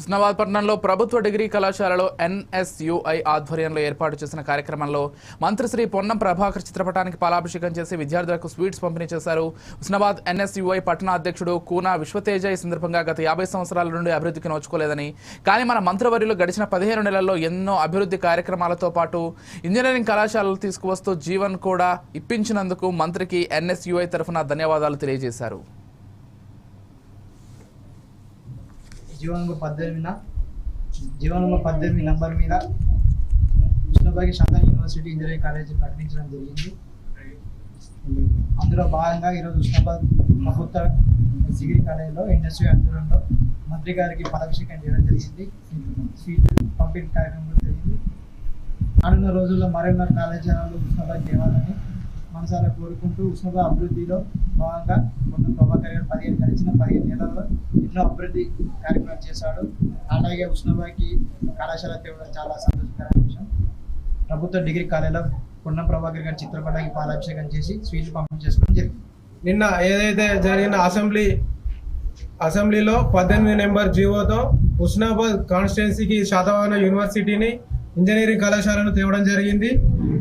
హుస్నాబాద్ పట్టణంలో ప్రభుత్వ డిగ్రీ కళాశాలలో ఎన్ఎస్యుఐ ఆధ్వర్యంలో ఏర్పాటు చేసిన కార్యక్రమంలో మంత్రి శ్రీ పొన్నం ప్రభాకర్ చిత్రపటానికి పాలాభిషేకం చేసి విద్యార్థులకు స్వీట్స్ పంపిణీ చేశారు. హుస్నాబాద్ ఎన్ఎస్యుఐ పట్టణ అధ్యక్షుడు కూనా విశ్వతేజ ఈ సందర్భంగా గత యాభై సంవత్సరాల నుండి అభివృద్ధికి నోచుకోలేదని కానీ మన మంత్రివర్యులు గడిచిన పదిహేను నెలల్లో ఎన్నో అభివృద్ధి కార్యక్రమాలతో పాటు ఇంజనీరింగ్ కళాశాలలు తీసుకువస్తూ జీవన్ కూడా ఇప్పించినందుకు మంత్రికి ఎన్ఎస్యుఐ తరఫున ధన్యవాదాలు తెలియజేశారు. జీవనంలో పద్దెనిమిదిన జీవనంలో పద్దెనిమిది నంబర్ మీద కృష్ణబాగి శాంతా యూనివర్సిటీ ఇంజనీరింగ్ కాలేజీ ప్రకటించడం జరిగింది. అందులో భాగంగా ఈరోజు ఉస్నాబాద్ ప్రభుత్వ డిగ్రీ కాలేజీలో ఇండస్ట్రీ ఆధ్వర్యంలో మంత్రి గారికి పదాభిషేకం చేయడం జరిగింది. సీట్ పంపిణీ కార్యక్రమం జరిగింది. రానున్న రోజుల్లో మరెన్నో కాలేజీలలో ఉస్నాబాద్ చేయాలని మనసారా కోరుకుంటూ ఉస్నాబాద్ అభివృద్ధిలో భాగంగా మొన్న ప్రభాకర్ గారు పదిహేను గడిచిన పదిహేను నెలల్లో ఎన్నో అభివృద్ధి కార్యక్రమాలు చేశాడు. అలాగే ఉష్ణబాకి కళాశాల తేవడం చాలా సంతోషకరమైన విషయం. ప్రభుత్వ డిగ్రీ కాలేజీలో పొన్నం ప్రభాకర్ గారి చిత్రపటానికి పాలాభిషేకం చేసి స్వీట్లు పంపిణీ చేసుకోవడం జరిగింది. నిన్న ఏదైతే జరిగిన అసెంబ్లీ అసెంబ్లీలో పద్దెనిమిది నెంబర్ జీవోతో హుస్నాబాద్ కాన్స్టిట్యున్సీకి శాతవాహన యూనివర్సిటీని ఇంజనీరింగ్ కళాశాలను తేవడం జరిగింది.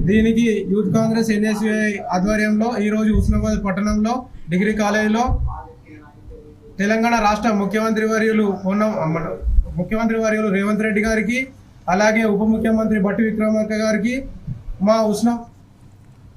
దీనికి యూత్ కాంగ్రెస్ ఎన్ఎస్యుఐ ఆధ్వర్యంలో ఈరోజు హుస్నాబాద్ పట్టణంలో డిగ్రీ కాలేజీలో తెలంగాణ రాష్ట్ర ముఖ్యమంత్రి వర్యులు పొన్న మన ముఖ్యమంత్రి వర్యులు రేవంత్ రెడ్డి గారికి అలాగే ఉప ముఖ్యమంత్రి బట్టి విక్రమార్క గారికి మా ఉష్ణ